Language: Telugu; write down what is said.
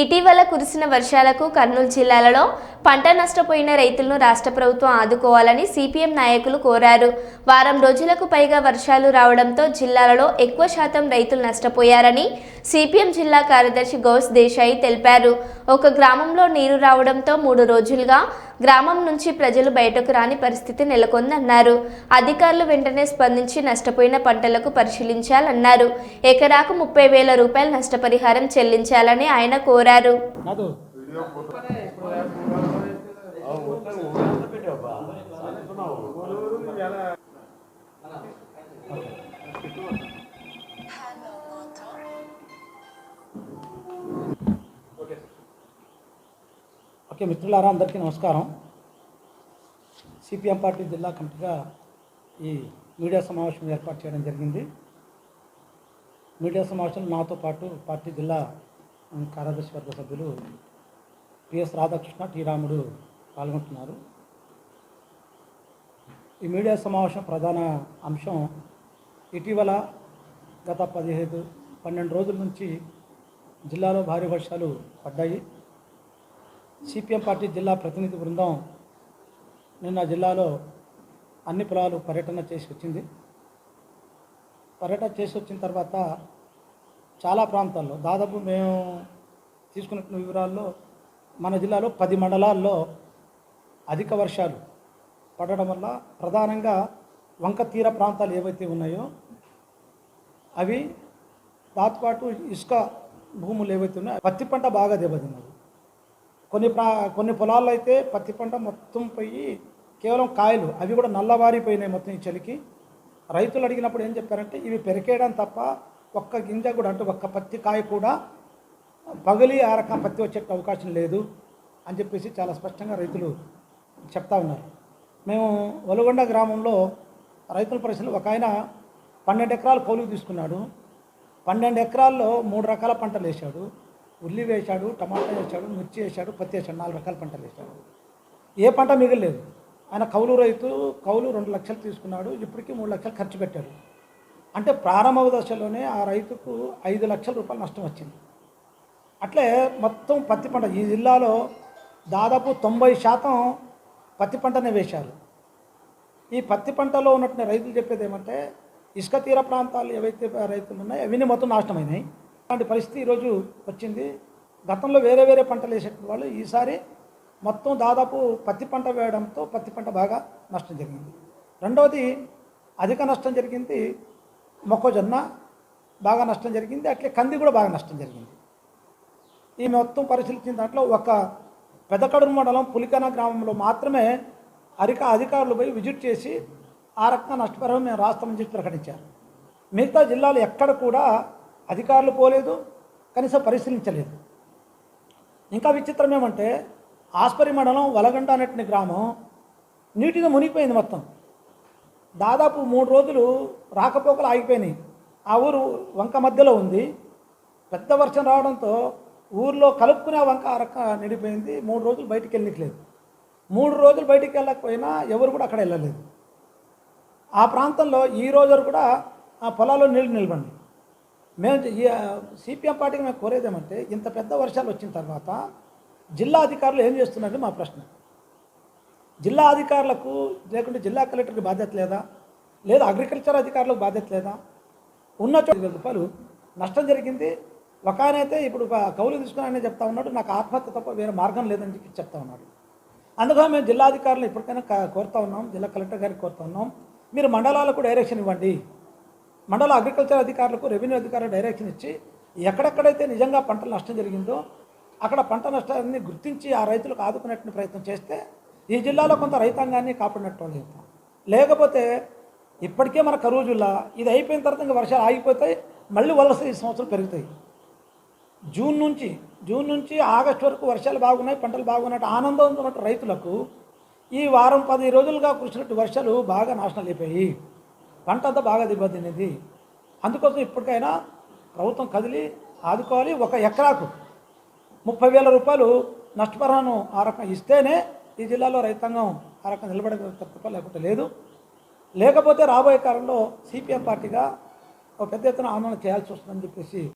ఇటీవల కురిసిన వర్షాలకు కర్నూలు జిల్లాలలో పంట నష్టపోయిన రైతులను రాష్ట్ర ప్రభుత్వం ఆదుకోవాలని సిపిఎం నాయకులు కోరారు. వారం రోజులకు పైగా వర్షాలు రావడంతో జిల్లాలలో ఎక్కువ శాతం రైతులు నష్టపోయారని సిపిఎం జిల్లా కార్యదర్శి గౌస్ దేశాయి తెలిపారు. ఒక గ్రామంలో నీరు రావడంతో మూడు రోజులుగా గ్రామం నుంచి ప్రజలు బయటకు రాని పరిస్థితి నెలకొందన్నారు. అధికారులు వెంటనే స్పందించి నష్టపోయిన పంటలకు పరిశీలించాలన్నారు. ఎకరాకు ముప్పై వేల రూపాయల నష్టపరిహారం చెల్లించాలని ఆయన కోరారు. ఓకే మిత్రులారా అందరికీ నమస్కారం. సిపిఎం పార్టీ జిల్లా కమిటీగా ఈ మీడియా సమావేశం ఏర్పాటు చేయడం జరిగింది. మీడియా సమావేశంలో నాతో పాటు పార్టీ జిల్లా కార్యదర్శి వర్గ సభ్యులు పిఎస్ రాధాకృష్ణ టి రాముడు పాల్గొంటున్నారు. ఈ మీడియా సమావేశం ప్రధాన అంశం ఇటీవల గత పదిహేను పన్నెండు రోజుల నుంచి జిల్లాలో భారీ వర్షాలు పడ్డాయి. సిపిఎం పార్టీ జిల్లా ప్రతినిధి బృందం నిన్న జిల్లాలో అన్ని పొలాలు పర్యటన చేసి వచ్చింది. పర్యటన చేసి వచ్చిన తర్వాత చాలా ప్రాంతాల్లో దాదాపు మేము తీసుకున్న వివరాల్లో మన జిల్లాలో పది మండలాల్లో అధిక వర్షాలు పడడం వల్ల ప్రధానంగా వంక తీర ప్రాంతాలు ఏవైతే ఉన్నాయో అవి దాంతోపాటు ఇసుక భూములు ఏవైతే ఉన్నాయో పత్తి పంట బాగా దెబ్బతిన్నది కొన్ని ప్రా కొన్ని పొలాల్లో అయితే పత్తి పంట మొత్తం పోయి కేవలం కాయలు అవి కూడా నల్లబారిపోయినాయి మొత్తం ఈ చలికి. రైతులు అడిగినప్పుడు ఏం చెప్పారంటే ఇవి పెరికేయడం తప్ప ఒక్క గింజ కూడా అంటే ఒక్క పత్తి కాయ కూడా పగిలి ఆ రకం పత్తి వచ్చే అవకాశం లేదు అని చెప్పేసి చాలా స్పష్టంగా రైతులు చెప్తా ఉన్నారు. మేము వలుగొండ గ్రామంలో రైతుల పరిశ్రమలు ఒక ఆయన పన్నెండు ఎకరాలు కౌలుకు తీసుకున్నాడు. పన్నెండు ఎకరాల్లో మూడు రకాల పంటలు వేశాడు. ఉల్లి వేశాడు టమాటా వేశాడు మిర్చి వేశాడు పత్తి వేశాడు నాలుగు రకాల పంటలు వేశాడు. ఏ పంట మిగలేదు ఆయన కౌలు రైతు కౌలు రెండు లక్షలు తీసుకున్నాడు ఇప్పటికీ మూడు లక్షలు ఖర్చు పెట్టాడు. అంటే ప్రారంభ దశలోనే ఆ రైతుకు ఐదు లక్షల రూపాయలు నష్టం వచ్చింది. అట్లే మొత్తం పత్తి పంట ఈ జిల్లాలో దాదాపు తొంభై శాతం పత్తి పంటనే వేశారు. ఈ పత్తి పంటలో ఉన్నటువంటి రైతులు చెప్పేది ఏమంటే ఇసుక తీర ప్రాంతాలు ఏవైతే రైతులు ఉన్నాయో అవన్నీ మొత్తం నాశనమైనాయి. అలాంటి పరిస్థితి ఈరోజు వచ్చింది. గతంలో వేరే వేరే పంటలు వేసేటువంటి వాళ్ళు ఈసారి మొత్తం దాదాపు పత్తి పంట వేయడంతో పత్తి పంట బాగా నష్టం జరిగింది. రెండవది అధిక నష్టం జరిగింది. మొక్కజొన్న బాగా నష్టం జరిగింది. అట్లే కంది కూడా బాగా నష్టం జరిగింది. ఈ మొత్తం పరిశీలించిన దాంట్లో ఒక పెదకడురు మండలం పులికన గ్రామంలో మాత్రమే అధిక అధికారులు పోయి విజిట్ చేసి ఆ రకంగా నష్టపరిహారం మేము రాస్తామని చెప్పి ప్రకటించారు. మిగతా జిల్లాలు ఎక్కడ కూడా అధికారులు పోలేదు కనీసం పరిశీలించలేదు. ఇంకా విచిత్రం ఏమంటే ఆస్పరి మండలం వలగండ అనేటువంటి గ్రామం నీటిగా మునిగిపోయింది మొత్తం. దాదాపు మూడు రోజులు రాకపోకలు ఆగిపోయినాయి. ఆ ఊరు వంక మధ్యలో ఉంది. పెద్ద వర్షం రావడంతో ఊర్లో కలుపుకునే వంక అరక నిండిపోయింది. మూడు రోజులు బయటికి వెళ్ళట్లేదు మూడు రోజులు బయటికి వెళ్ళకపోయినా ఎవరు కూడా అక్కడ వెళ్ళలేదు. ఆ ప్రాంతంలో ఈ రోజు కూడా ఆ పొలాల్లో నీళ్ళు నిలబండి మేము ఈ సిపిఎం పార్టీకి మేము కోరేదేమంటే ఇంత పెద్ద వర్షాలు వచ్చిన తర్వాత జిల్లా అధికారులు ఏం చేస్తున్నారని మా ప్రశ్న. జిల్లా అధికారులకు లేకుంటే జిల్లా కలెక్టర్కి బాధ్యత లేదా? లేదా అగ్రికల్చర్ అధికారులకు బాధ్యత లేదా? ఉన్న చోట వేల రూపాయలు నష్టం జరిగింది. ఒక ఆయన అయితే ఇప్పుడు కౌలు తీసుకున్నానని చెప్తా ఉన్నాడు. నాకు ఆత్మహత్య తప్ప వేరే మార్గం లేదని చెప్పి చెప్తా ఉన్నాడు. అందుకని మేము జిల్లా అధికారులు ఇప్పటికైనా కోరుతా ఉన్నాం. జిల్లా కలెక్టర్ గారికి కోరుతా ఉన్నాం. మీరు మండలాలకు డైరెక్షన్ ఇవ్వండి. మండల అగ్రికల్చర్ అధికారులకు రెవెన్యూ అధికారులకు డైరెక్షన్ ఇచ్చి ఎక్కడెక్కడైతే నిజంగా పంట నష్టం జరిగిందో అక్కడ పంట నష్టాన్ని గుర్తించి ఆ రైతులకు ఆదుకునేటువంటి ప్రయత్నం చేస్తే ఈ జిల్లాలో కొంత రైతాంగాన్ని కాపాడినట్టు వాళ్ళు చెప్తాం. లేకపోతే ఇప్పటికే మన కరువు జిల్లా ఇది అయిపోయిన తర్వాత ఇంకా వర్షాలు ఆగిపోతాయి మళ్ళీ వలస ఈ సంవత్సరం పెరుగుతాయి. జూన్ నుంచి జూన్ నుంచి ఆగస్టు వరకు వర్షాలు బాగున్నాయి పంటలు బాగున్నట్టు ఆనందంతో ఉన్నట్టు రైతులకు ఈ వారం పది రోజులుగా కురిసినట్టు వర్షాలు బాగా నాశనాలు అయిపోయి పంట అంతా బాగా దెబ్బతిన్నది అందుకోసం ఇప్పటికైనా ప్రభుత్వం కదిలి ఆదుకోవాలి. ఒక ఎకరాకు ముప్పై వేల రూపాయలు నష్టపరిహారం ఆ రకం ఇస్తేనే ఈ జిల్లాలో రైతాంగం ఆ రకం నిలబడే తప్ప లేకుంటే లేదు. లేకపోతే రాబోయే కాలంలో సిపిఎం పార్టీగా ఒక పెద్ద ఎత్తున ఆందోళన చేయాల్సి వస్తుందని చెప్పేసి